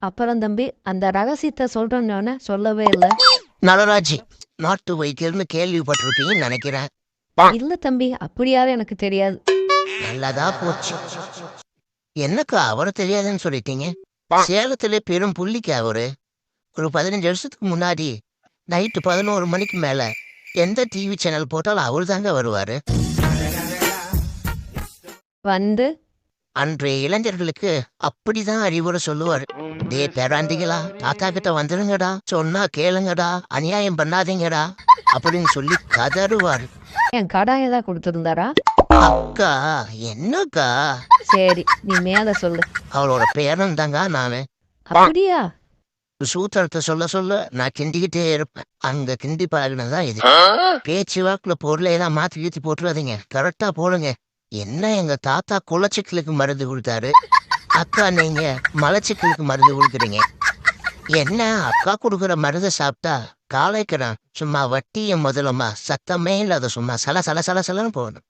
அப்புறம் தம்பி அந்த ரகசியத்தை சொல்றேன்னு சொல்லவே இல்லை. நலராஜி நாட்டு வைத்தியர்னு கேள்விப்பட்டிருப்பீங்கன்னு நினைக்கிறேன். இல்ல தம்பி அப்படியாரும் எனக்கு தெரியாது. நல்லதா போச்சு. என்னக்கா அவரை தெரியாதுன்னு சொல்லிட்டீங்க? சேலத்துல பெரும் புள்ளிக்கு அவரு? ஒரு பதினஞ்சு வருஷத்துக்கு முன்னாடி நைட்டு பதினோரு மணிக்கு மேல எந்த டிவி சேனல் போட்டாலும் அவரு தாங்க வருவாரு. வந்து அன்றைய இளைஞர்களுக்கு அப்படிதான் அறிவுரை சொல்லுவாரு. டே பேராண்டிகளா தாத்தா கிட்ட வந்துருங்கடா. சொன்னா கேளுங்கடா. அநியாயம் பண்ணாதீங்கடா. அப்படின்னு சொல்லி கதறுவாரு. என் கடன் ஏதாவது கொடுத்துருந்தாரா? அக்கா என்னக்கா? சரி நீ மேல சொல்லு. அவளோட பேரன் தாங்க நானு. அப்படியா? சூத்திரத்தை சொல்ல சொல்ல நான் கிண்டிக்கிட்டே இருப்பேன். அங்க கிண்டி பழகினதான் இது. பேச்சு வாக்குல பொருளை எல்லாம் மாத்தி கீத்தி போட்டுறாதீங்க. கரெக்டா போடுங்க. என்ன எங்க தாத்தா குளச்சிக்கலுக்கு மருந்து கொடுத்தாரு? அக்கா நீங்க மலச்சிக்கலுக்கு மருந்து கொடுக்குறீங்க. என்ன அக்கா கொடுக்குற மருந்தை சாப்பிட்டா காலைக்கிறேன் சும்மா வட்டியும் முதலுமா சத்தமே இல்லாத சும்மா சல சல சல சலன்னு போகணும்.